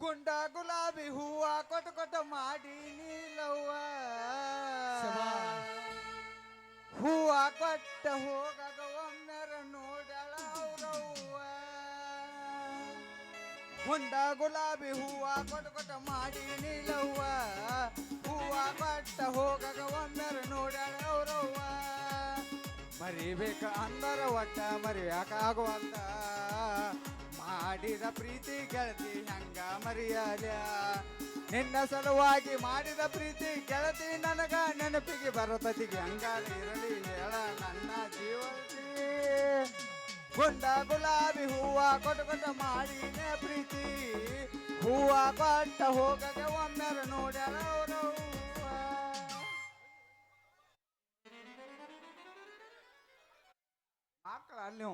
ಗುಂಡ ಗುಲಾಬಿ ಹೂವ ಕೊಟ್ಟು ಕೊಟ್ಟು ಮಾಡಿ ನೀಲವ್ವ. ಹೂವ ಕೊಟ್ಟ ಹೋಗಾಗ ಒಮ್ಮೆರ ಅವ್ರವ್ವ. ಗುಂಡ ಗುಲಾಬಿ ಹೂವ ಕೊಟ್ಟು ಕೊಟ್ಟು ಮಾಡಿ ನೀಲವ್ವ. ಹೂವ ಕೊಟ್ಟ ಹೋಗಾಗ ಒಮ್ಮೆರ ನೋಡ್ಯಾಳ ಅವ್ರವ್ವ. ಮರಿಬೇಕ ಅಂದರ ಒಟ್ಟ ಮರಿಯಾಕ ಆಗುವಂತ. ಮಾಡಿದ ಪ್ರೀತಿ ಗೆಳತಿ ಹಂಗ ಮರಿಯಲ್ಯ ನಿನ್ನ ಸಲುವಾಗಿ ಮಾಡಿದ ಪ್ರೀತಿ ಗೆಳತಿ ನನಗ ನೆನಪಿಗೆ ಬರತತಿಗೆ ಹಂಗಾರ ಇರಲಿ ಹೇಳ ನನ್ನ ಜೀವತಿ ಗುಂಡ ಗುಲಾಬಿ ಹೂವ ಕೊಟ್ಟು ಕೊಟ್ಟು ಮಾಡಿನ ಪ್ರೀತಿ. ಹೂವ ಕೊಟ್ಟ ಹೋಗದೆ ಒಮ್ಮೆರು ನೋಡ್ಯಾರ. ಮಕ್ಕಳ ಅಲ್ಲಿ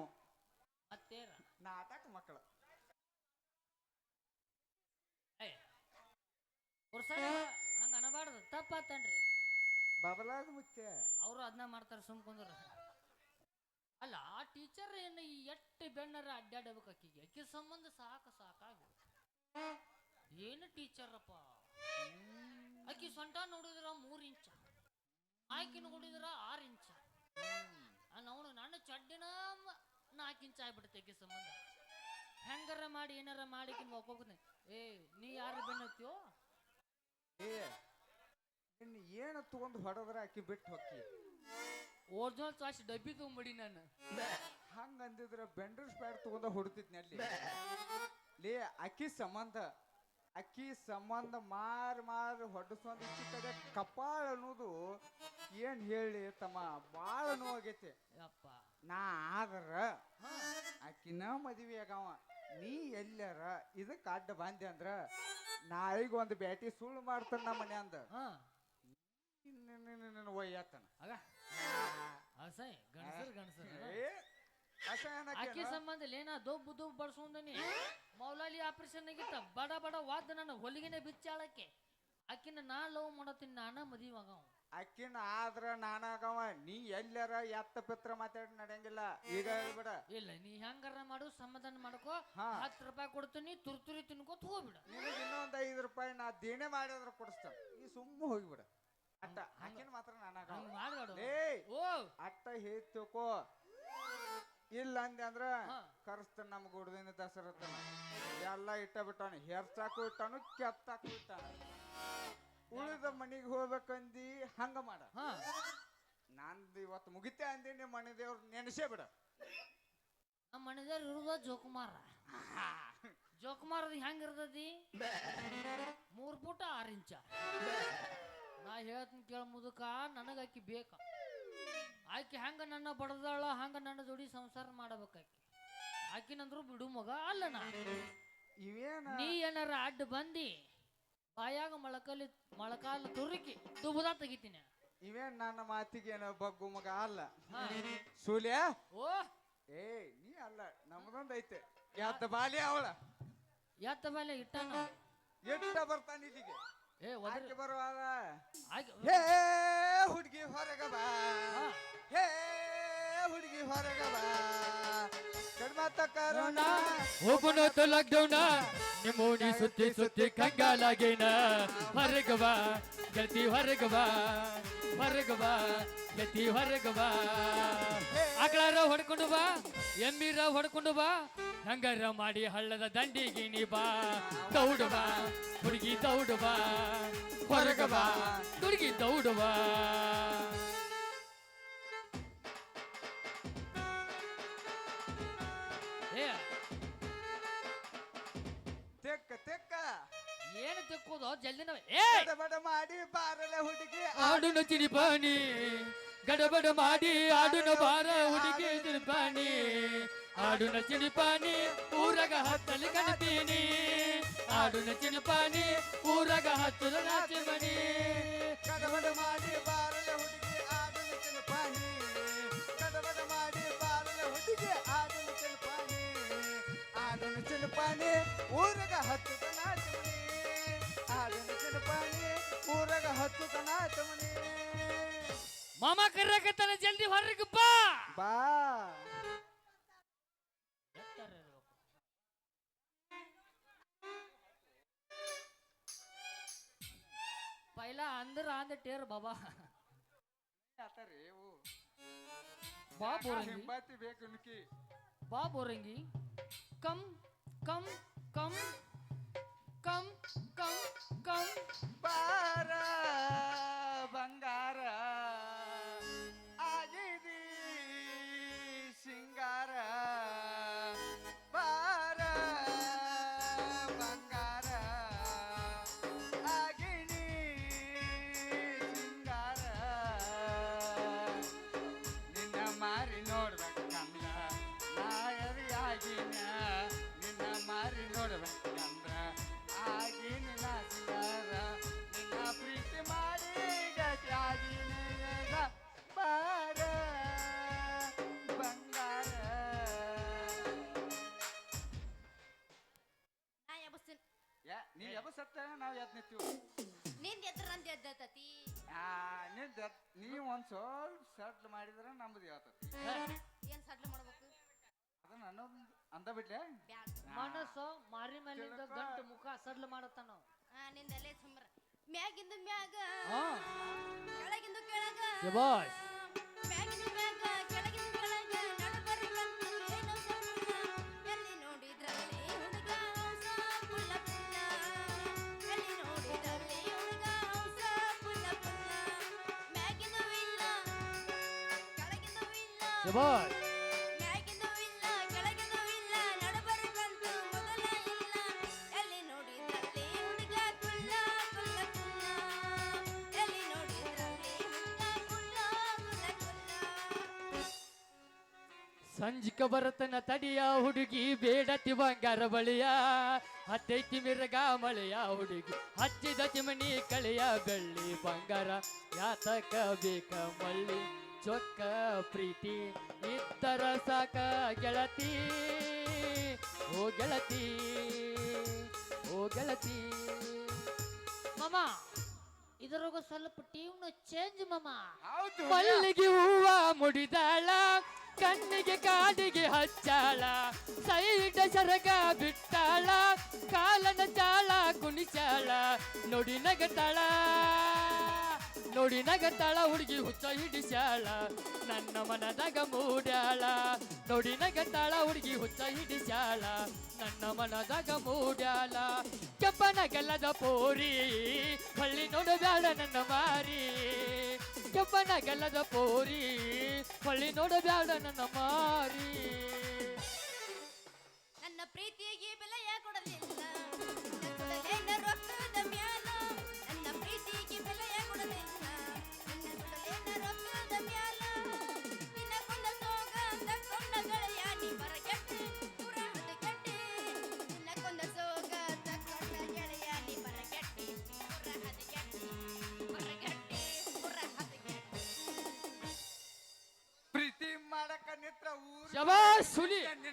ನಾಟಕ ಮಕ್ಕಳು ಏ ಹಂಗ ಅನಬಾರ್ದು. ತಪ್ಪಾತನ್ರಿ. ಬಬಲಾದ ಮುಚ್ಚೆ. ಅವರು ಅದನ್ನ ಮಾಡ್ತಾರೆ ಸುಮ್ ಕುಂದ್ರ. ಅಲ್ಲ ಆ ಟೀಚರ್ ಏನು ಈ ಎಟ್ಟು ಬೆಣ್ಣರ ಅಡ್ಡಾಡಬೇಕು ಅಕ್ಕಿಗೆ ಆಕಿ ಸಂಬಂಧ ಸಾಕು ಸಾಕಾಗಿ ಏನು ಟೀಚರಪ್ಪ ಅಕ್ಕಿ ಸೊಂಟ ನೋಡಿದ್ರ ಮೂರ್ ಇಂಚ. ಆಕಿ ನೋಡಿದ್ರ ಆರ್ ಇಂಚ. ಅವನು ನನ್ನ ಚಡ್ಡಿನ ನಾಲ್ಕು ಇಂಚ ಆಗ್ಬಿಡುತ್ತೆ ಆಕಿ ಸಂಬಂಧ. ಹೆಂಗಾರ ಮಾಡಿ ಏನಾರ ಮಾಡಿ ಹೋಗ್ತೀನಿ ಏ ನೀ ಯಾರು ಬೆನ್ನತ್ತೀಯೋ ಏ ಇನ್ನು ಏನು ತಗೊಂಡು ಹೊಡೆದ್ರೆ ಆಕಿ ಬಿಟ್ಟು ಹೊಕ್ಕಿ? ಒರಿಜಿನಲ್ ಚಾಯ್ಸ್ ಡಬ್ಬಿ ತಗೊಂಬಿಡಿ ನಾನು. ಹಂಗ ಅಂದಿದ್ರ ಬೆಂಡರ್ ಸ್ಪ್ಯಾಡ್ ತಗೊಂಡ ಹೊಡ್ತಿದ್ನಿ ಅಲ್ಲಿ. ಲೇ ಅಕ್ಕಿ ಸಂಬಂಧ ಅಕ್ಕಿ ಸಂಬಂಧ ಮಾರ್ ಮಾರ್ ಹೊಡಸೊಂದ್ ಈಚೆ ಕಡೆ ಕಪಾಳ ಅನ್ನೋದು ಏನ್ ಹೇಳಿ ತಮ್ಮ? ಬಾಳ ನೋವಾಗೈತಿ. ಯಪ್ಪ. ನಾ ಆದ್ರ ಆಕಿನ ಮದುವೆ ಆಗವ ನೀ ಎಲ್ಲಾರ ಇದಕ್ಕೆ ಅಡ್ಡ ಬಂದೆ ಅಂದ್ರ ನಾಳೆಗೆ ಒಂದ್ ಬ್ಯಾಟಿ ಸುಳ್ಳು ಮಾಡ್ತಾನ ನಮ್ಮ ಮನೆ ಅಂದ. ಹಾ. ಒಯ್ಯತ್ತನ ಅಸಹ್ಯ. ಗಣಸರ್ ಗಣಸರ್ ಏ ಆಕಿ. ಸಂಬಂಧ ಏನ ದೊಬ್ಬು ದೊಬ್ಬು ಬಡ್ಸೊಂದನಿ ಮೌಲಾಲಿ ಆಪರೇಷನ್ ಆಗಿತ್ತ. ಬಡ ಬಡ ವಾದ ನನ್ನ ಹೊಲಿಗೆನೆ ಬಿಚ್ಚಾಳಕ್ಕೆ. ಆಕಿನ ನಾ ಲವ್ ಮಾಡತ್ತೀನಿ ನಾನ ಮದುವೆ ಆಗವ ಅಕ್ಕಿನ ಆದ್ರ ನಾನಾಗವ ನೀ ಎಲ್ಲರ ಎತ್ತ ಪಿತ್ರ ಮಾತಾಡಿ ನಡೆಯಂಗಿಲ್ಲ. ಈಗ ಹೇಳ್ಬಿಡ. ಇಲ್ಲ ನೀ ಹೆಂಗಾರ ಮಾಡು ಸಮಾಧಾನ ಮಾಡ್ಕೋ. ಹಾ. ಹತ್ತು ರೂಪಾಯಿ ಕೊಡ್ತೀನಿ ತುರ್ತುರಿ ತಿನ್ಕೋತ ಹೋಗ್ಬಿಡ. ನಿನಗೆ ಇನ್ನೊಂದ್ ಐದು ರೂಪಾಯಿ ನಾ ದೇಣೆ ಮಾಡಿದ್ರ ಕೊಡಿಸ್ತೇನೆ ನೀ ಸುಮ್ಮ ಹೋಗಿಬಿಡ. ಅಟ್ಟ ಅಕ್ಕಿನ ಮಾತ್ರ ನಾನಾಗ ಹಂಗ ಮಾಡ್ಬೇಡ. ಓ. ಅಟ್ಟ ಹೇಳ್ತಿಕೋ ಇಲ್ಲ ಅಂದೆ ಅಂದ್ರ ಹಾ. ಕರೆಸ್ತೇನೆ ನಮ್ ಗುಡ್ದಿನ ದಸರತನ. ಎಲ್ಲ ಇಟ್ಟ ಬಿಟ್ಟಾನ ಹೆರ್ಚಾಕು ಇಟ್ಟಾನು ಕೆತ್ತಾಕು ಇಟ್ಟಾನ. ಉಳಿದ ಮನೆಗೆ ಹೋಗ್ಬೇಕಂದಿ ಹಂಗ ಮಾಡ. ಹಾ. ನಂದು ಇವತ್ತು ಮುಗಿತೆ ಅಂದಿ ನಿಮ್ಮ ಮನೆ ದೇವ್ರ ನೆನೆಸೇ ಬಿಡ. ನಮ್ಮ ಮನೆದೇವ್ರು ಇರುದ ಜೋಕುಮಾರ. ಜೋಕುಮಾರದು ಹೆಂಗ್ ಇರ್ತದಿ ಮೂರ್ ಫುಟ ಆರ್ ಇಂಚ. ನಾ ಹೇಳ್ತೀನಿ ಕೇಳ ಮುದುಕ ನನಗ ಆಕಿ ಬೇಕ. ಆಕಿ ಹೆಂಗ ನನ್ನ ಬಡದಾಳ ಹಂಗ ನನ್ನ ಜೋಡಿ ಸಂಸಾರ ಮಾಡಬೇಕಾಕಿ. ಆಕಿ ಆಕಿನಂದ್ರು ಬಿಡು ಮಗ ಅಲ್ಲ ನಾ. ಇವೇನ? ನೀ ಏನಾರ ಅಡ್ಡ ಬಂದಿ? ಬಾಯಾಗ ಮೊಳಕಲ್ಲಿ ಮೊಳಕಾಲ ತುರುಕಿ ತುಬುದ ತೆಗಿತೀನಿ. ಇವೇನ್ ನನ್ನ ಮಾತಿಗೇನು ಬಗ್ಗು ಮಗ ಅಲ್ಲ. ಸೂಲ್ಯ ಓ. ಏ ನೀ ಅಲ್ಲ ನಮ್ದೊಂದ್ ಐತೆ. ಯಾತ ಬಾಲಿ ಅವಳ. ಎತ್ತ ಬಾಲಿ ಇಟ್ಟಾನ ಎಟ್ಟ ಬರ್ತಾನ ಇಲ್ಲಿಗೆ. ಏ ಒದರಿ. ಆಕೆ ಬರುವಾಗ? ಆಕಿ ಹೇ ಹುಡುಗಿ ಹೊರಗ ಬಾ. ಹಾ. ಹುಡುಗಿ ಹೊರಗವ. ಬಾ ಕಡ್ಮತ್ತ ಕರೋಣ. ಓಪನ್ ಲಾಕ್ಡೌನ್ ನಿಮ್ಮೋನಿ ಸುತ್ತಿ ಸುತ್ತಿ ಕಂಗಾಲಾಗಿನ. ಹೊರಗವ ಗತಿ ಹೊರಗವ ಹೊರಗವ ಗತಿ ಹೊರಗವ. ಆಕಳಾರ ಹೊಡ್ಕೊಂಡು ಬಾ ಎಮ್ಮಿರ ಹೊಡ್ಕೊಂಡು ಬಾ. ಹಂಗಾರ ಮಾಡಿ ಹಳ್ಳದ ದಂಡಿಗೆ ನೀ ಬಾ. ದೌಡು ಬಾ ಹುಡುಗಿ ಬಾ. ಹೊರಗ ಬಾ ಹುಡುಗಿ ದೌಡು ಏನು ಜಲ್ದಿ ಜಲ್ದಿನ ಏ! ಬಡ ಮಾಡಿ ಬಾರಲೆ ಹುಡುಗಿ ಆಡುನ ಚಿರಿಪಾಣಿ ಗಡಬಡ ಮಾಡಿ ಆಡುನ ಬಾರ ಹುಡುಗಿ ತಿರುಪಾಣಿ. ಆಡುನ ಚಿಡಿಪಾನಿ ಊರಗ ಹತ್ತಲಿ ಕಣ್ತೀನಿ. ಆಡುನ ಚಿರಿಪಾಣಿ ಊರಗ ಹತ್ತದ ನಾಚಿಮಣಿ ಗಡಬಡ ಮಾಡಿ ಬಾರಲೆ ಹುಡುಗಿ ಆಡುನ ತಿಳ್ಪಾನಿ ಕಡಬಡ ಮಾಡಿ ಬಾರಲೆ ಹುಡುಗಿ ಆಡುನ ತಿಳ್ಪಾನಿ ಆಡುನ ತಿಳ್ಪಾನಿ ಊರಗ ಹತ್ತು ಕಣ ಹತ್ತು ಕಣ ತಮ್ಮನೆ ಮಾಮ ಕರ್ರಕತ್ತಾನ ಜಲ್ದಿ ಹೊರಗೆ ಬಾ. ಬಾ. ಪೈಲ ಅಂದ್ರ ಅಂದ ಟೇರ್ ಬಾಬಾ. ಬಾ ಬೋರಂಗಿ. ಬಾ ಬೋರಂಗಿ. Come come come. Come come come. ಬಾರ ಬಂಗಾರ. ಆಗಿದಿ ನಿಂದ್ ನೀವು ಒಂದ್ ಸ್ವಲ್ಪ ಸೆಟ್ಲ್ ಮಾಡಿದ್ರೆ ನಮ್ದು ಹೇಳ್ತತಿ ಏನ್ ಸಡ್ಲ ಮಾಡ್ಬೇಕು? ಅದನ್ನ ಅನ್ನೋದು ಅಂದ ಬಿಡ್ಲೆ ಬ್ಯಾಡ. ಮನಸ್ಸ ಮಾರಿ ಮೇಲಿಂದ ಗಂಟ ಮುಖ ಸಡ್ಲ ಮಾಡತ್ತಾನ ಆ ನಿಂದಲೇ ಸುಮ್ರ. ಮ್ಯಾಗಿಂದು ಮ್ಯಾಗ ಹಾ. ಕೆಳಗಿಂದು ಕೆಳಗ. ಶಬಾಷ್. ಸಂಜಿಕ ಬರತನ ತಡಿಯ ಹುಡುಗಿ ಬೇಡತಿ ಬಂಗಾರ ಬಳಿಯ. ಹತ್ತೈತಿ ಮಿರಗ ಮಳೆಯ ಹುಡುಗಿ ಹಚ್ಚಿದ ಚಿಮಣಿ ಕಳೆಯ ಬೆಳ್ಳಿ ಬಂಗಾರ. ಯಾತಕ ಬೇಕ ಮಳ್ಳಿ? ಚೊಕ್ಕ ಪ್ರೀತಿ ಇತ್ತರ ಸಾಕ ಗೆಳತಿ. ಓ ಗೆಳತಿ ಓ ಗೆಳತಿ. ಮಾಮ ಇದರೊಳಗ ಸ್ವಲ್ಪ ಟೀಮ್ನ ಚೇಂಜ್ ಮಾಮ. ಹೌದು. ಮಲ್ಲಿಗೆ ಹೂವ ಮುಡಿದಾಳ ಕಣ್ಣಿಗೆ ಕಾಡಿಗೆ ಹಚ್ಚಾಳ. ಸೈಡ ಸರಗ ಬಿಟ್ಟಾಳ ಕಾಲನ ಚಾಳ ಕುಣಿಚಾಳ ನೋಡಿ ನಗತಾಳ. ನೋಡಿ ನಗತಾಳ, ಹುಡುಗಿ ಹುಚ್ಚ ಹಿಡಿಸ್ಯಾಳ, ನನ್ನ ಮನದಾಗ ಮೂಡ್ಯಾಳ. ನೋಡಿ ನಗತಾಳ, ಹುಡುಗಿ ಹುಚ್ಚ ಹಿಡಿಸ್ಯಾಳ, ನನ್ನ ಮನದಾಗ ಮೂಡ್ಯಾಳ. ಕೆಪ್ಪನ ಗೆಲ್ಲದ ಪೋರಿ, ಹಳ್ಳಿ ನೋಡಬ್ಯಾಳ ನನ್ನ ಮಾರಿ. ಕೆಪ್ಪನ ಗೆಲ್ಲದ ಪೋರಿ, ಹಳ್ಳಿ ನೋಡಬ್ಯಾಳ ನನ್ನ ಮಾರಿ. ನನ್ನ ಪ್ರೀತಿಯಾಗಿ ಬೆಲೆಯ ನಿತ್ರ ಊರ್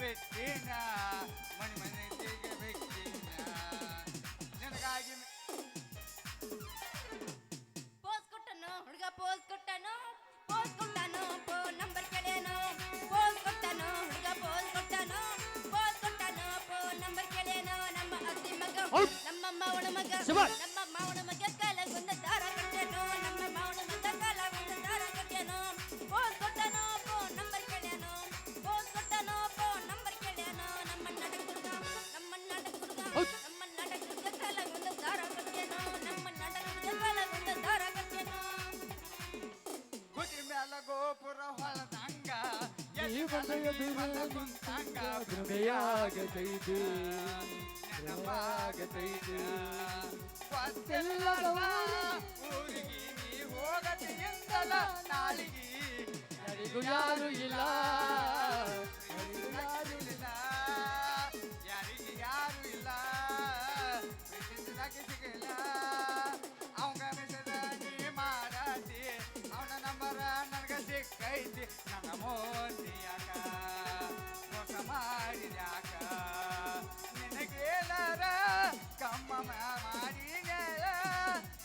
ಬಿಟ್ಟಿನ ಮಣಿ ಮನೆಗೆ ಬಿಟ್ಟಿನ ನೆನಪಾಗತೈತೆ ಗೊತ್ತಿಲ್ಲ ಊರಿಗೆ ನೀ ಹೋಗದೆಯಿಂದಲ ನಾಳಿಗೆ. ಯಾರಿಗೂ ಯಾರು ಇಲ್ಲ. ಯಾರು ಇಲ್ಲ. ಯಾರಿಗೆ ಯಾರು ಇಲ್ಲ. ಸಿಗಲ್ಲ. ಐತಿ ನನ್ನ ಮೋದಿಯಾಕ ಮೋಸ ಮಾಡಿದ್ಯಾಕ ನಿನಗೇನಾರ ಕಮ್ಮ ಮಾಡಿದ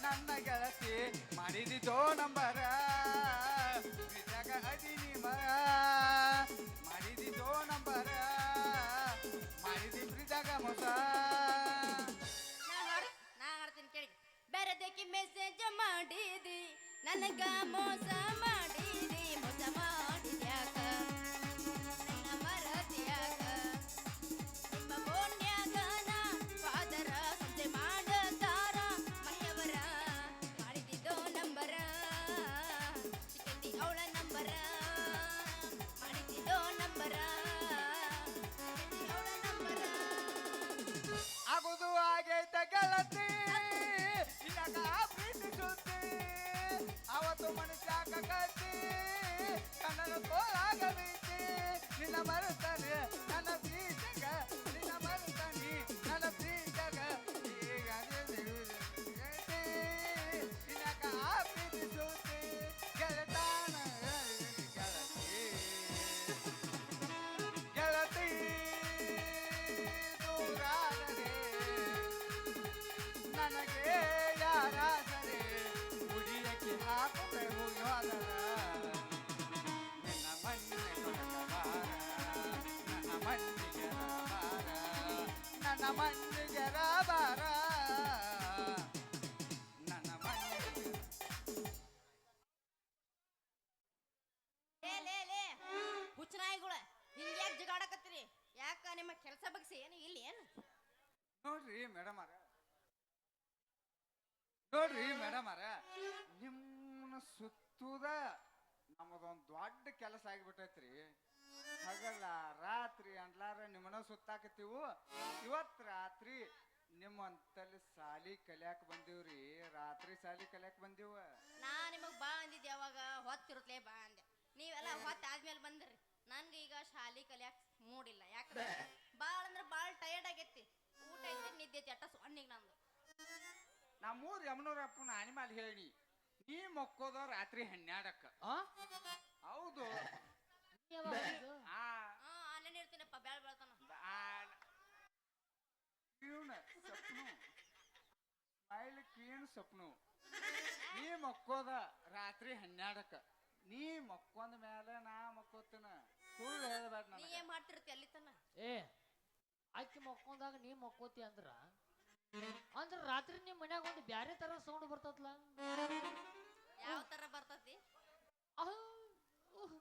ನನ್ನ ಗೆಳತಿ ಮಾಡಿದಿದ್ದೋ ನಂಬರ? ಬಿದ್ದಾಗ ಅದಿನಿ ಮರ ಮಾಡಿದಿದ್ದೋ ನಂಬರ? ಮಾಡಿದಿ ಬಿದ್ದಾಗ ಮೋಸ? ನಾ ಹಾಡ್ತೀನಿ ಕೇಳಿ. ಬೇರೆದಕ್ಕೆ ಮೆಸೇಜ್ ಮಾಡಿದಿ? ನನಗ ಮೋಸ ಮಣ್ಣಿಗೆ ಬಾರ ನನ್ನ ಮಣ್ಣಿಗೆ ಲೇ ಲೇ ಲೇ. ಹುಚ್ಚ ನಾಯಿಗಳ ಹಿಂಗ್ಯಾಕ್ ಜಗಾಡಕತ್ತೀರಿ? ಯಾಕ ನಿಮ್ಮ ಕೆಲಸ ಬಗ್ಸಿ? ಏನು, ಇಲ್ಲಿ ಏನು? ನೋಡ್ರಿ ಮೇಡಮ್ ಅರ ನೋಡ್ರಿ ಮೇಡಮ್ ಅರ ಸುತ್ತುದ ನಮ್ಮದೊಂದು ದೊಡ್ಡ ಕೆಲಸ ಆಗಿಬಿಟ್ಟೈತ್ರಿ. ಹಗಲ ರಾತ್ರಿ ಅಂಡ್ಲಾರ ನಿಮ್ಮನ ಸುತ್ತಾಕತ್ತೀವು. ಇವತ್ ರಾತ್ರಿ ನಿಮ್ಮಂತಲ್ಲಿ ಸಾಲಿ ಕಲಿಯಾಕ್ ಬಂದೀವ್ರಿ. ರಾತ್ರಿ ಸಾಲಿ ಕಲಿಯಾಕ ಬಂದೀವ. ನಾ ನಿಮಗ್ ಬಾ ಅಂದಿದ್ದೆ ಯಾವಾಗ? ಹೊತ್ತಿರುತ್ತಲೇ ಬಾ ಅಂದೆ. ನೀವೆಲ್ಲ ಹೊತ್ತ ಆದ್ಮೇಲೆ ಬಂದ್ರಿ. ನನ್ಗೆ ಈಗ ಶಾಲಿ ಕಲಿಯಾಕ ಮೂಡಿಲ್ಲ. ಯಾಕಂದ್ರೆ ಬಾಳ ಅಂದ್ರೆ ಬಾಳ ಟಯರ್ಡ್ ಆಗೈತಿ. ಊಟ ಐತಿ ನಿದ್ದೆ ಐತಿ ಅಟ್ಟ ಸೊನ್ನಿಗೆ ನಂದು. ನಮ್ಮೂರ್ ಯಮನೂರಪ್ಪನ ಅನಿಮಲ್ ಹೇಳಿ ನೀ ಮಕ್ಕೋದ ರಾತ್ರಿ ಹನ್ನೆರಡಕ್ಕ ಆ? ಹೌದು? ಆ. ಹಾ ಅಲ್ಲೇನೆ ಇರ್ತೀನಪ್ಪ ಬ್ಯಾಳ ಬೆಳತನ ಸಪ್ನು. ಸ್ಮೈಲ್ ಕೀಣ್ ಸಪ್ನು. ನೀ ಮಕ್ಕೋದ ರಾತ್ರಿ ಹನ್ನೆರಡಕ್ಕ. ನೀ ಮಕ್ಕೊಂದ ಮೇಲೆ ನಾ ಮಕ್ಕೋತನ. ಸುಳ್ಳು ಹೇಳ್ಬೇಡ ನೀ ನನಗೆ. ಏನ್ ಮಾಡ್ತಿರ್ತಿ ಅಲ್ಲಿ ತನ ಏ ಆಕಿ ಮಕ್ಕೊಂದಾಗ ನೀ ಮಕ್ಕೋತಿ ಅಂದ್ರ? ಅಂದ್ರ ರಾತ್ರಿ ನಿಮ್ ಮನ್ಯಾಗ ಒಂದು ಬ್ಯಾರೆ ತರ ಸೌಂಡ್ ಬರ್ತತ್ಲ? ಯಾವ ತರ ಬರ್ತತಿ? ಉಹ್,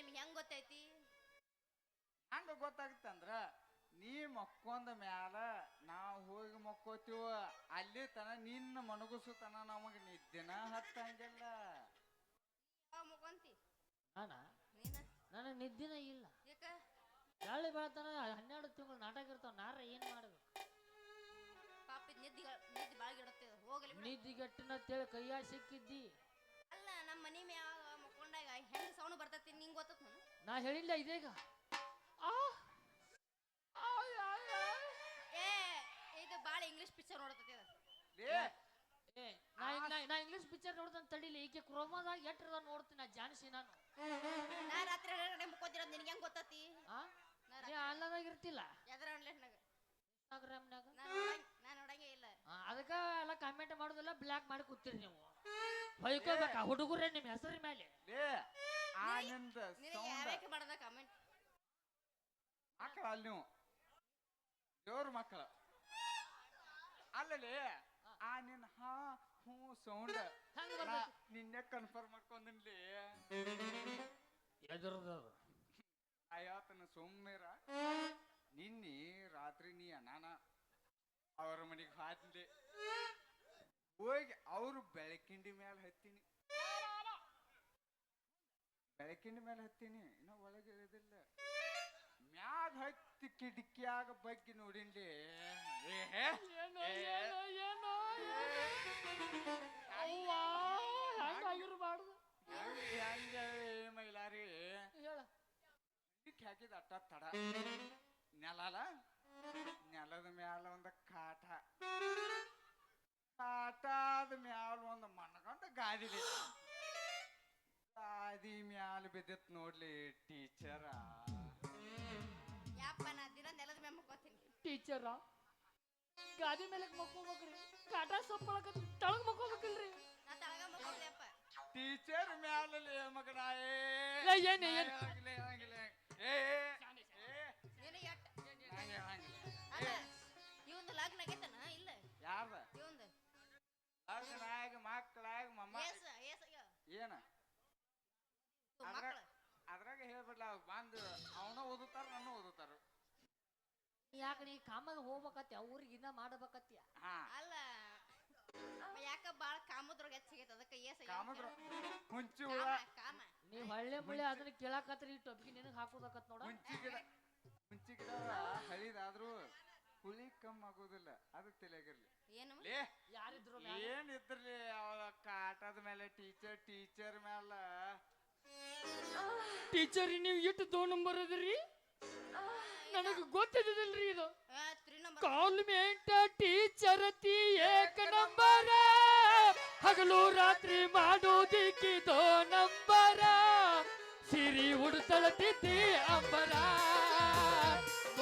ನಿಮ್ಗೆ ಹೆಂಗ್ ಗೊತ್ತೈತಿ? ಹಂಗ ಗೊತ್ತಾಗುತ್ತಂದ್ರ ನೀ ಮಕ್ಕೊಂದ ಮ್ಯಾಲ ನಾವು ಹೋಗಿ ಮಕ್ಕೋತೀವ ಅಲ್ಲಿ ತನ ನಿನ್ನ ಮನಗುಸು ತನ ನಮಗ ನಿದ್ದೆನ ಹತ್ತಂಗಿಲ್ಲ. ಯಾವ ಮುಖಂತಿ ನಾನ? ನೀನ? ನನಗೆ ನಿದ್ದಿನ ಇಲ್ಲ. ಯಾಕ? ಬೆಳತನ ಹನ್ನೆರಡು ತಿಂಗಳು ನಾಟಕ ಇರ್ತಾವ ನಾರ ಏನ್ ಮಾಡ್ಬೇಕು? ಪಾಪ ಇದ್ ನಿದ್ದಿ ನಿದ್ದಿ ಬಾಳ್ಗಿಡತ್ತೆ ಹೋಗಲಿ ಬಿಡು. ನಿದ್ದಿಗೆಟ್ಟಿನ ತೇಳಿ ಕೈಯಾಗ ಸಿಕ್ಕಿದ್ದಿ. ಅಲ್ಲ ನಮ್ಮ ಮನಿ ಮ್ಯಾಗ ಮಕ್ಕೊಂಡಾಗ ಹೆಂಗ್ ಸೌಂಡ್ ಬರ್ತೈತಿ? ನಾ ಹೇಳಿಲ್ಲ ಇದೀಗ ಆ ಆಯ್, ಆಯ್, ಆಯ್. ಏ ಇದು ಬಾಳ ಇಂಗ್ಲಿಷ್ ಪಿಕ್ಚರ್ ನೋಡ್ತೈತಿ ಅದು ಲೇ ಏ ನಾ ನಾ- ನಾ ಇಂಗ್ಲಿಷ್ ಪಿಕ್ಚರ್ ತಡಿಲಿ. ಈಕೆ ಕ್ರೋಮಾದಾಗ ಎಟ್ರದ ನೋಡ್ತೀನಿ ನಾ ಜಾನ್ಸಿ ನಾನು. ನಾ ರಾತ್ರಿ ಹನ್ನೆರಡು ಗಂಟೆ ಮುಕ್ಕೋತಿರೋದು ನಿನಗೆ ಹೆಂಗ್ ಗೊತ್ತತಿ? ಆ? ನಾ ನೀ ಆನ್ಲೈನಾಗ ಇರ್ತಿಲ್ಲ. ಎದ್ರ ಆನ್ಲೈನ್ನಾಗ ಇನ್ಸ್ಟಾಗ್ರಾಮ್ನಾಗ ನಾನು ನೋಡಂಗ್ ನಾ ನೋಡಂಗೇ ಇಲ್ಲ ಅದಕ್ಕೆ ಎಲ್ಲ ಕಮೆಂಟ್ ಮಾಡೋದಿಲ್ಲ ಬ್ಲಾಕ್ ಮಾಡಿ ಕೂತೀರಿ ನೀವು. ಹೊಯ್ಕೋಬೇಕ ಹುಡುಗರೇ ನಿಮ್ಮ ಹೆಸರ ಮೇಲೆ. ಲೇ ಆ ನಿಂದ ನಿನಗೆ ಸೌಂಡ್ ಯಾವ್ಯಾಕೆ ಮಾಡ್ದ ಕಮೆಂಟ್ ಮಕ್ಕಳ ಅಲ್ಲಿ ನೀವು. ದೇವ್ರ ಮಕ್ಕಳ. ಅಲ್ಲಲೇ ಆ ನಿನ್ ಹಾ ಹ್ಞೂ ಸೌಂಡ್. ಹೆಂಗ್ ನಿನ್ನೆ ಕನ್ಫರ್ಮ್ ಮಾಡ್ಕೊಂದಿನ್ಲಿ ಎದುರದ ಆಯಾತನ ಸುಮ್ಮನಿರ ನಿನ್ನೆ ರಾತ್ರಿ ನೀ ಅನಾನ. ಅವ್ರ ಮನೆಗೆ ಹಾದ್ಲಿ ಹೋಗಿ ಅವ್ರು ಬೆಳಕಿಂಡಿ ಮೇಲೆ ಹತ್ತೀನಿ. ಬೆಳಕಿಂಡಿ ಮೇಲೆ ಹತ್ತೀನಿ ಇನ್ನ ಒಳಗೆ ಇರೋದಿಲ್ಲ. ಮ್ಯಾಗ ಹತ್ತಿ ಕಿಟಕಿಯಾಗ ಬಗ್ಗೆ ನೋಡಿನ್ಲಿ. ಮೈಲಾರಿ? ಹಾಕಿದ ಅಟ್ಟ ತಡ. ನೆಲಲ? ನೆಲದ ಮ್ಯಾಲ ಒಂದು ಕಾಟಾದ ಮ್ಯಾಲ ಒಂದು ಮಣ್ಣಗಂಡ ಗಾದಿ ಬಿತ್ತು. ಗಾದಿ ಮ್ಯಾಲ ಬಿದ್ದಿತ್ ನೋಡ್ಲಿ ಟೀಚರ. ಯಪ್ಪ ನಾ ದಿನ ನೆಲದ ಮೇಲೆ ಮುಕ್ಕೋತೀನಿ. ಟೀಚರ ಗಾದಿ ಮೇಲೆ ಮಕ್ಕೋಬೇಕ್ರಿ. ಕಾಟ ಸಪ್ಪಳಕತ್ತಿ ತಳಗ್ ಮಕ್ಕೋಬೇಕಿಲ್ರಿ. ನಾ ತಳಗ ಮುಕ್ಕೋದ್ಯಪ್ಪ ಟೀಚರ್ ಮ್ಯಾಲ ಮಗನ ಏ ಏ, ಏನ್ ಏನ್ ಹಂಗಿಲ್ಲ, ಹಂಗಿಲ್ಲ. ಏ ಏ, ಯಾರ್ದ ಇವಂದು. ಲಗ್ನಾಗ ಮಕ್ಕಳಾಗ ಮಮ್ಮ ಏಸ ಏಸ ಏನ? ಅದ್ರಾಗ ಮಕ್ಕಳು ಅದ್ರಾಗ ಹೇಳ್ಬಿಡ್ಲ ಬಂದು ಅವನ ಓದುತ್ತಾರ ನನ್ನ ಓದುತ್ತಾರ. ಯಾಕ ನೀ ಕಾಮಾಗ ಹೋಗ್ಬೇಕತ್ಯ ಊರಿಗೆ ಇನ್ನ ಮಾಡಬೇಕತ್ಯ ಹಾ. ಅಲ್ಲ ಯಾಕ ಬಾಳ ಕಾಮದ್ರೊಳಗೆ ಹೆಚ್ಚಿಗೈತೆ ಅದಕ್ಕೆ ಏಸ ಕಾಮದ್ರ ಹುಂಚಿ ಕಾಮ ಹುಳ. ಕಾಮ. ನೀವ್ ಹಳ್ಳೆ ಮುಳ್ಳೆ ಅದನ್ನ ಕೇಳಾಕತ್ರಿ ಈ ಟೊಬ್ಗಿ ನಿನಗ್ ಹಾಕೋದಕತ್ ನೋಡ. ಹುಂಚಿ ಗಿಡ ಹುಂಚಿ ಗಿಡ ಕಮ್ಮಿ ಆಗೋದಿಲ್ಲ ಅದು ತಲೆಗಿರ್ಲಿ ಏನು? ಲೇ ಯಾರಿದ್ರು ಏನ್ ಇದ್ರಲಿ ಅವಳ ಕಾಟದ ಮೇಲೆ ಟೀಚರ್ ಟೀಚರ್ ಮೇಲೆ ಟೀಚರ್ ನೀವು ಎಷ್ಟು ದೋ ನಂಬರ್ ಅದ್ರಿ? ನನಗೆ ಗೊತ್ತಿದ್ದಿಲ್ರಿ ಇದು. ಕಾಲ್ಮೆಂಟ ಟೀಚರ್ ತಿ ಏಕ ನಂಬರ ಹಗಲು ರಾತ್ರಿ ಮಾಡೋದಿಕ್ಕಿ ದೋ ನಂಬರ ಸಿರಿ ಉಡುತ್ತಲ ಅಂಬರಾ ಅಂಬರ.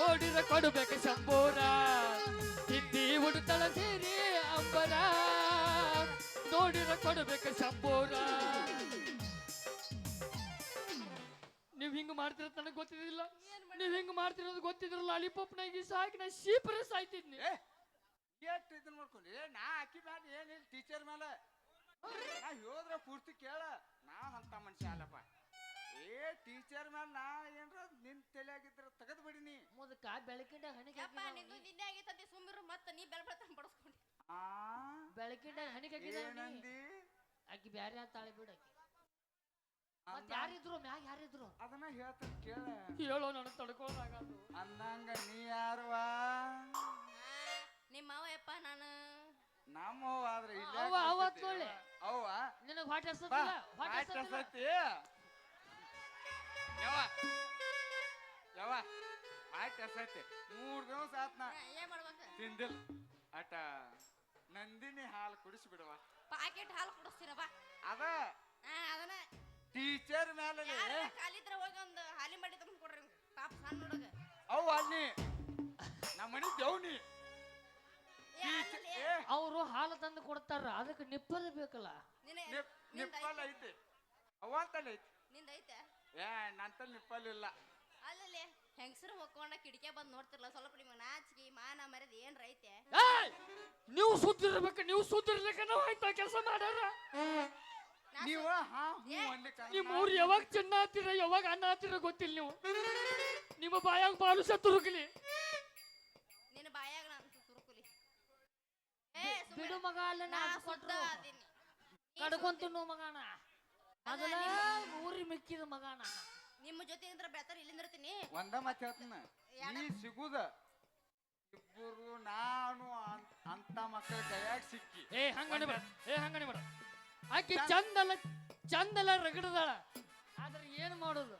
ನೋಡಿರ ಕೊಡಬೇಕು ಶಂಭೂರ. ಹಿಂದಿ ಉಡುತ್ತಳ ಸಿರಿ ಅಂಬರ. ನೋಡಿರ ಕೊಡಬೇಕು ಶಂಭೂರ. ನೀವ್ ಹಿಂಗ್ ಮಾಡ್ತಿರೋದು ನನಗೆ ಗೊತ್ತಿದ್ದಿಲ್ಲ. ನೀವ್ ಹಿಂಗ್ ಮಾಡ್ತಿರೋದು ಗೊತ್ತಿದ್ರಲ್ಲ ಲಾಲಿಪಾಪ್ನಾಗಿ ಸಾಕಿ ನಾ ಶೀಪ್ರೆ ಸಾಯ್ತಿದ್ನಿ. ಎಷ್ಟು ಇದನ್ನ ಏ, ನಾ ಅಕ್ಕಿ ಬಾ ಏನಿಲ್ಲ ಟೀಚರ್ ಮೇಲೆ. ನಾ ಹೇಳಿದ್ರ ಪೂರ್ತಿ ಕೇಳ. ನಾ ಅಂತ ಮನುಷ್ಯ ಅಲ್ಲಪ್ಪ. ಏ ಟೀಚರ್ ಮ್ಯಾಲ ನಾ ಏನ್ರ ನಿನ್ ತಲೆಯಾಗಿದ್ರ ತೆಗೆದು ಬಿಡಿನಿ ಮುದಕ ಬೆಳಕಿಂಡ ಹಣಿಗೆ ಯಪ್ಪ ನಿಂದು ನಿನ್ನೆ ಆಗೈತಂತೆ ಸುಮ್ಮಿರು ಮತ್ತೆ ನೀ ಬೆಳ ಬೆಳತನ ಬಡಸ್ಕೊಂಡಿ. ಆ? ಬೆಳಕಿಂಡ ಹಣಿಗೆ ಏನಂದಿ? ಆಕಿ ಬ್ಯಾರೆ ತಾಳಿ ಬಿಡು ಆಕಿ. ಮತ್ತೆ ಯಾರಿದ್ರು ಮ್ಯಾಗ ಯಾರಿದ್ರು? ಅದನ್ನ ಹೇಳ್ತೀನಿ ಕೇಳ. ಹೇಳೋ ನನ್ನ ತಡ್ಕೊಳಾಗದು ಅಂದಂಗ ನೀ ಯಾರವಾ? ನಿಮ್ಮ ಅವ ಯಪ್ಪ ನಾನು. ನಮ್ಮ ಅವ್ವ ಆದ್ರೆ ಇಲ್ಲೇ ಅವ್ವ, ಅವ್ವ. ತೋಳೆ. ಅವ್ವ? ನಿನಗ್ ಹೊಟ್ಟೆ ಬಾ ಹಸ್ತದಿಲ್ಲ ಹೊಟ್ಟೆ ಯಾವ ಯವ್ವ. ಯವ್ವ ಆಯ್ತು ಹಸತಿ ಮೂರ್ ದಿವಸ ಆತ್ನ ಏನ್ ಮಾಡ್ಬೇಕು? ತಿಂದಿಲ್. ಅಟ ನಂದಿನಿ ಹಾಲು ಕುಡಿಸಿ ಬಿಡವ ಪಾಕೆಟ್ ಹಾಲು ಕುಡಿಸ್ತೀರವ ಅದ? ಆ, ಅದನ್ನ ಟೀಚರ್ ಮೇಲೆ ಯಾರ ಕಾಲಿದ್ರ ಹೋಗಿ ಒಂದು ಹಾಲಿ ಮಾಡಿ ತಂದು ಕೊಡ್ರಿ ಪಾಪ ಸಣ್ಣ ಹುಡುಗ. ಅವ್ ಅಲ್ಲಿ. ನಮ್ಮ ಮನಿ ದೇವ್ನಿ ಏ, ಅಲ್ಲಲ್ಲಿ, ಏ. ಅವರು ಹಾಲು ತಂದು ಕೊಡ್ತಾರ ಅದಕ್ಕೆ ನಿಪ್ಪಲ್ ಬೇಕಲ್ಲ? ನಿನ್ನ ನಿಪ್ಪಲ್ ಐತಿ. ಅವ್ವ ಅಂತಲ್ಲಿ ಐತಿ ನಿಂದ ಐತೆ. ಏ ನಂತ ನಿಪ್ಪಲಿಲ್ಲ ಅಲ್ಲಲ್ಲಿ ಹೆಂಗಸರು ಹೊಕ್ಕೊಂಡ ಕಿಡಿಕೆ ಬಂದು ನೋಡ್ತಿರಲ್ಲ ಸ್ವಲ್ಪ ನಿಮಗೆ ನಾಚಿಕೆ ಮಾನ ಮರ್ಯಾದ ಏನ್ರ ಐತೆ ಏಯ್! ನೀವು ಸುದ್ದಿರ್ಬೇಕು ನೀವು ಸುದ್ದಿರ್ಲಿಕ್ಕೆ ನಾವು ಆಯ್ತಾ ಕೆಲಸ ಮಾಡ್ಯಾರ? ನಾ ನೀವ ಹಾ ಹ್ಞೂ ಏ, ನಿಮ್ಮ ಊರು ಯಾವಾಗ ಚಿನ್ನ ಹತ್ತಿರ ಯಾವಾಗ ಅನ್ನ ಹಾತಿರ ಗೊತ್ತಿಲ್ಲ ನೀವು. ನಿಮ್ಮ ಬಾಯಾಗ ಬಾಲುಷ ಸತ್ತುರುಕಲಿ ನಿನ್ನ ಬಾಯಾಗ ನಾನು ತುರುಕುಲಿ. ಏ ಸುಮ್ಮನೆ ಬಿಡು ಮಗ ಅಲ್ಲ ನಾ ನಾ ಸುದ್ದ ಮಗಾನ ಅದೀನಿ. ಕಡ್ಕೊಂತು ಮಗನ. ಮೊದಲ ಊರಿ ಮಿಕ್ಕಿದ ಮಗಾನ. ನಿಮ್ಮ ಜೊತೆ ಇದ್ರ ಬೆಳತಾರ ಇಲ್ಲಿಂದ ಇರ್ತೀನಿ? ಒಂದ ಮಾತು ಹೇಳ್ತೀನಿ. ಈ ಸಿಗುದ? ಇಬ್ಬರು ನಾನು ಅಂತ ಮಕ್ಕಳ ಕೈಯಾಗ ಸಿಕ್ಕಿ. ಏ ಹಂಗಣಿ ಬರ ಏ ಹಂಗಣಿ ಬರ ಆಕಿ ಚಂದಲ್ಲ ಚಂದಲ್ಲ ರಗಡದಾಳ. ಆದ್ರೆ ಏನ್ ಮಾಡೋದು?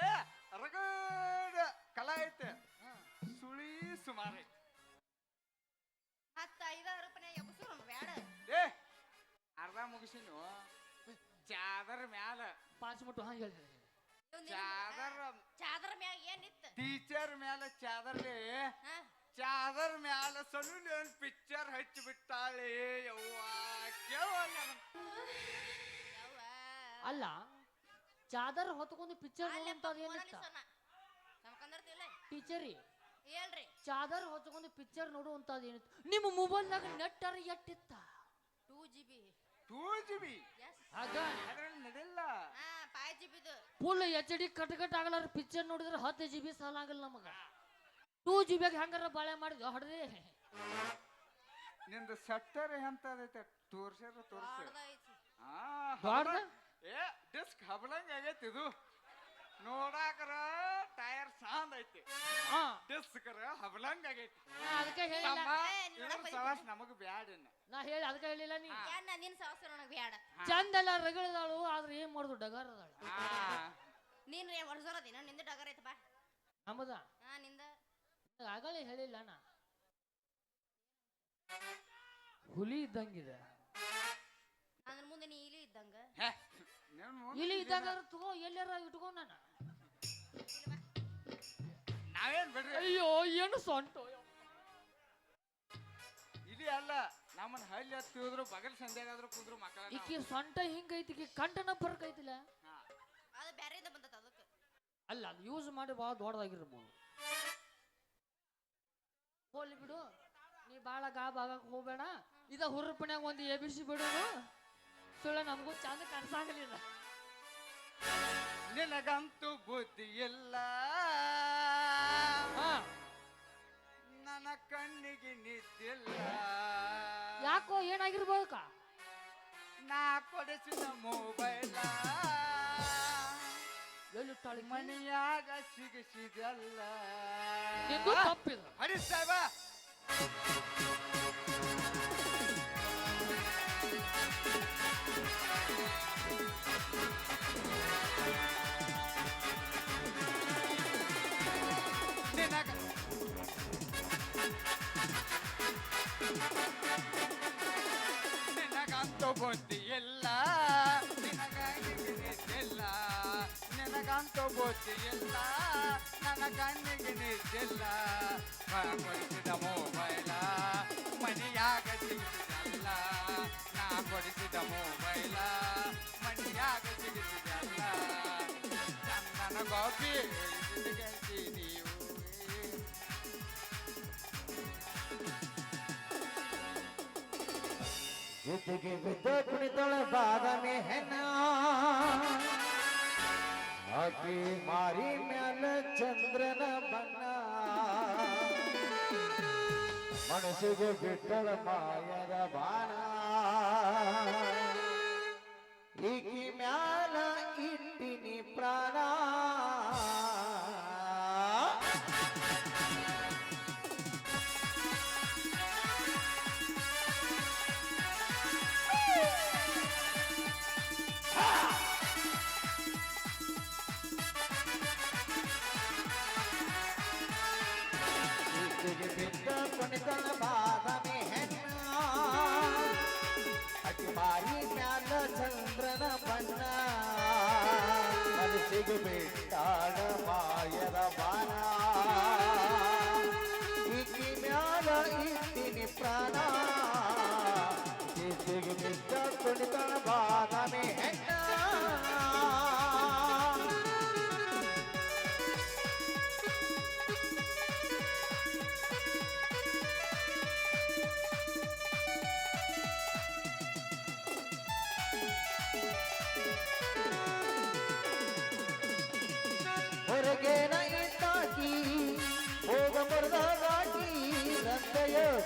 ಏ ರಗಡ ಕಲಾ ಐತೆ. ಸುಳಿ ಸುಮಾರು ಐತೆ. ಹತ್ತು ಐದಾರು ರೂಪಾಯಿ ಬೇಡ. ಏ ಅರ್ಧ ಮುಗಿಸಿನು. ಚಾದರ್ ಮ್ಯಾಲ ಪಾಸ್ಬಿಟ್ಟು ಹಂಗೆ ಹೇಳಿ ಚಾದರ. ಚಾದರ್ ಮ್ಯಾಗ ಏನಿತ್ತು? ಟೀಚರ್ ಮ್ಯಾಲ ಚಾದರ್ಲಿ ಚಾದರ್ ಮ್ಯಾಲ ಸಣ್ಣ ಪಿಕ್ಚರ್ ಹಚ್ಚಿ ಬಿಟ್ಟಾಳೆ ಯವ್ವ ಕೇಳಲ್ಲ ಯವ್ವ. ಅಲ್ಲ ಚಾದರ್ ಹೊತ್ಕೊಂಡು ಪಿಕ್ಚರ್ ಏನಿತ್ತ. ಟೀಚರಿ ಹೇಳ್ರಿ. ಚಾದರ್ ಹೊತ್ಕೊಂಡು ಪಿಕ್ಚರ್ ನೋಡುವಂತದ್ದು ಏನಿತ್ತು? ನಿಮ್ಮ ಮೊಬೈಲ್ನಾಗ ನೆಟ್ಟರ್ ಎಟ್ಟಿತ್ತ? Two G B. Two G B? ಅದ್ರಲ್ಲಿ ನಡಿಲ್ಲ. ಹಾ five G ಬಿದು. Full H D cut cut ಆಗಲಾರ picture ನೋಡಿದ್ರೆ ಹತ್ತು ಜಿ ಬಿ ಸಾಲ ಆಗಲ್ಲ ನಮಗ. ಟೂ ಜಿ ಬಿ ಹೆಂಗಾರ ಬಾಳೆ ಮಾಡಿದ್ವಿ ಹೊಡೆದಿ ನಿಂದು ಸೆಟ್ಟರ್ ಎಂತದೈತೆ? ತೋರ್ಸ್ಯಾರ ತೋರ್ಸ ದೊಡ್ಡದೈತಿ ಆ ದೊಡ್ಡ? ಏ ಡಿಸ್ಕ್ ಹಬಲಂಗ್ ಆಗೈತಿ ಇದು. ನೋಡಾಕರ ಟೈರ್ ಸಾಂದ್ ಐತಿ. ಹಾ. ಡಿಸ್ಕರ ಹಬಲಂಗ್ ಆಗೈತಿ. ಅದಕ್ಕೆ ಹೇಳಿಲ್ಲ. ಇವ್ರ ಸವಾಸ್ ನಮಗ್ ಬ್ಯಾಡ ಇನ್ನ. ನಾ ಹೇಳಿ ಅದಕ್ಕೆ ಹೇಳಿಲ್ಲ ನೀ ಏನ್ ನಿನ್ ಸಾವಸ ನನಗೆ ಬೇಡ ಚಂದಲ್ಲ ರಗಳದಾಳು ಆದ್ರೆ ಏನ್ ಮಾಡುದು? ಡಗಾರ ಅದಾಳು. ನೀನ್ ವರ್ಷದದಿನ ನಿಂದ ಡಗರ್ ಐತಪ್ಪ ಬಾ. ನಮ್ಮದ ಹಾ ನಿಂದ. ಆಗಲಿ ಹೇಳಿಲ್ಲ ನಾ. ಹುಲಿ ಇದ್ದಂಗಿದೆ. ಅದ್ರ ಮುಂದೆ ನೀ ಇಲಿ ಇದ್ದಂಗ? ಇಲಿ ಮುಂದ್ ಇದ್ದಾಗ ತಗೋ ಎಲ್ಲಾರ ಇಟ್ಕೋ ನಾನು? ನಾವೇನ್ ಬಿಡ್ರಿ? ಅಯ್ಯೋ ಏನು ಸೊಂಟ ಇಲ್ಲಿ ಅಲ್ಲ ನಮ್ಮನ್ನ ಹಳ್ಳಿ ಹತ್ತಿ ಹೋದ್ರು ಬಗಲ್ ಸಂಧ್ಯಾಗಾದ್ರು ಕುದ್ರು ಮಕ್ಕಳ ಈಕಿ ಸೊಂಟ ಹಿಂಗೈತಿ ಈಕಿ ಕಂಠನ ಫರ್ಕ್ ಐತಿಲ್ಲ? ಅದು ಬ್ಯಾರೆಯಿಂದ ಬಂದದ ಅದಕ್ಕೆ. ಅಲ್ಲ ಅದು ಯೂಸ್ ಮಾಡಿ ಭಾಳ ದೊಡ್ಡದಾಗಿರ್ಬೋದು ಹೋಗ್ಲಿ ಬಿಡು. ನೀ ಭಾಳ ಗಾಬ್ ಆಗಕ್ ಹೋಗ್ಬೇಡ. ಇದ ಹುರುಪನ್ಯಾಗ ಒಂದು ಎಬಿಸಿ ಬಿಡೋದು ಸುಳ್ಳ ನಮಗೂ ಚಂದ ಕನ್ಸಾಗಲಿಲ್ಲ. ನಿನಗಂತೂ ಬುದ್ಧಿ ಇಲ್ಲ. ಹಾ. ನನ್ನ ಕಣ್ಣಿಗೆ ನಿದ್ದಿಲ್ಲ. ಯಾಕೋ ಏನಾಗಿರ್ಬೋದಕ್ಕ? ನಾ ಕೊಡಿಸಿದ ಮೊಬೈಲ. ಎಲ್ಲಿಟ್ಟಾಳಿ ಮನೆಯಾಗ ಸಿಗಿಸಿದಲ್ಲ ನಿಂದು ತಪ್ಪಿದ. ಹರಿ ಸಾಹೇಬ. ನಿನಗಂತೂ ಬುದ್ಧಿ ಇಲ್ಲ ನಿನಗ ನಿದ್ದಿಲ್ಲ ನಿನಗಂತೂ ಇಲ್ಲ ನನ್ನ ಕಣ್ಣಿಗೆ ನಿದ್ದಿಲ್ಲ ಕೊಡಿಸಿದ ಮೊಬೈಲ ಮನೆಯಾಗ ಸಿಗಿಸಿದಲ್ಲ ನಾ ಕೊಡಿಸಿದ ಮೊಬೈಲ ಮನೆಯಾಗ ಸಿಗಿಸಿದಲ್ಲ ಚಂದನ ಗೋಪಿ ನೀವು ಜೊತೆಗೆ ಬಿದ್ದ ಕುಣಿತಳ ಬಾದಾಮಿ ಹೆಣ್ಣ ಆಕಿ ಮಾರಿ ಮ್ಯಾಲ ಚಂದ್ರನ ಬಣ್ಣ ಮನಸ್ಸಿಗೆ ಬಿಟ್ಟಳ ಮಾಯದ ಬಾಣ ಈಕಿ ಮ್ಯಾಲ ಇಟ್ಟಿನಿ ಪ್ರಾಣ ಕುಣಿತಳ ಬಾದಾಮಿ ಹೆಣ್ಣ ಅಕ್ಕಿ ಮಾರಿ ಮ್ಯಾಲ ಚಂದ್ರನ ಬಣ್ಣ ಮನಸ್ಸಿಗೆ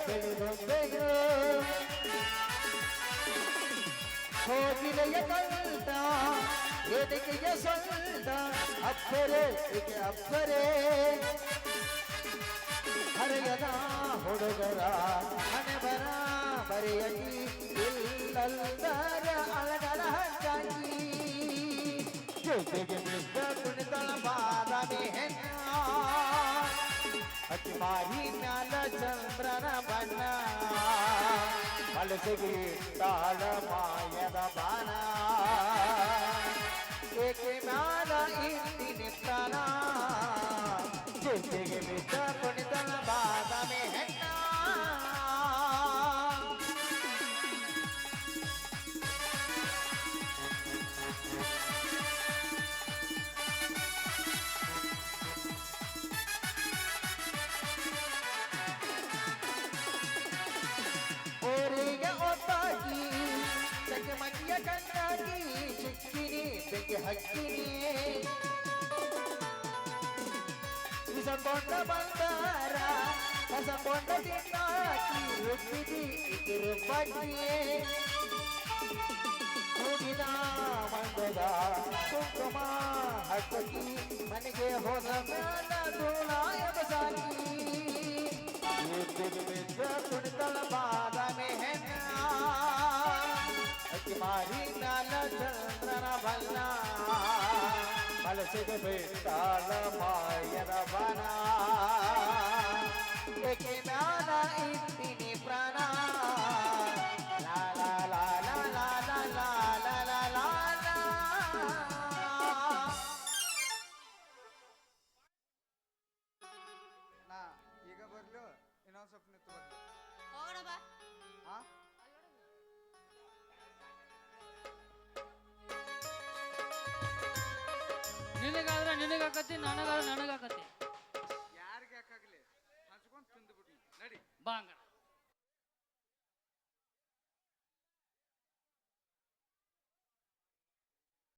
ಬೆಳೆದೊಂದೆಯ ಹೋಗಿಲೆಯ ಕಂಡ ಎದೆಗೆಯ ಸೊಂಟ ಅಪ್ಪರೆ ಏಕೆ ಅಪ್ಪರೆ ಹರೆಯದ ಹುಡುಗರ ಮನೆ ಬರ ಬರೆಯಲಿ ಇಲ್ಲಲ್ಲರ ಅಳಗರ ಹಂಚಾಗಿ ಜೊತೆಗೆ ಬಿದ್ದ ಅತಿ ಮಾರಿ ಮ್ಯಾಲ ಚಂದ್ರನ ಬಣ್ಣ ಮನಸ್ಸಿಗೆ ತಾಳ ಮಾಯದ ಬಾಣ. ಕಣ್ಣಾಗಿ ಚಿಕ್ಕಿನಿ ಬೆಂಕಿ ಹಕ್ಕಿನಿ ಇಸಕೊಂಡ ಬಂದಾರ ಕಸಕೊಂಡ ತಿನ್ನಾಕಿ ರುಬ್ಬಿದಿ ಇಕಿರು ಬಡ್ಡಿಯೇ ಹೋಗಿದ ಮಂದದ ಕುಂಕುಮ ಹಕ್ಕಿ ಮನೆಗೆ ಹೋದ ಮೇಲ ಧೂಳಾಯ ಬಸಾಕಿ ಯುದ್ಧದ ಬಿದ್ದ హరినాల చంద్ర బల్ల మలసిగ పెట్టాల మాయన బనా ఎకినా ನನಗ ನನಗಾಗತ್ತೆ. ಯಾರಿಗೆ ಹಾಕಾಗ್ಲಿ ತಿಂದು ಬಿಡಿ ನಡಿ. ಬಾಂಗಾರ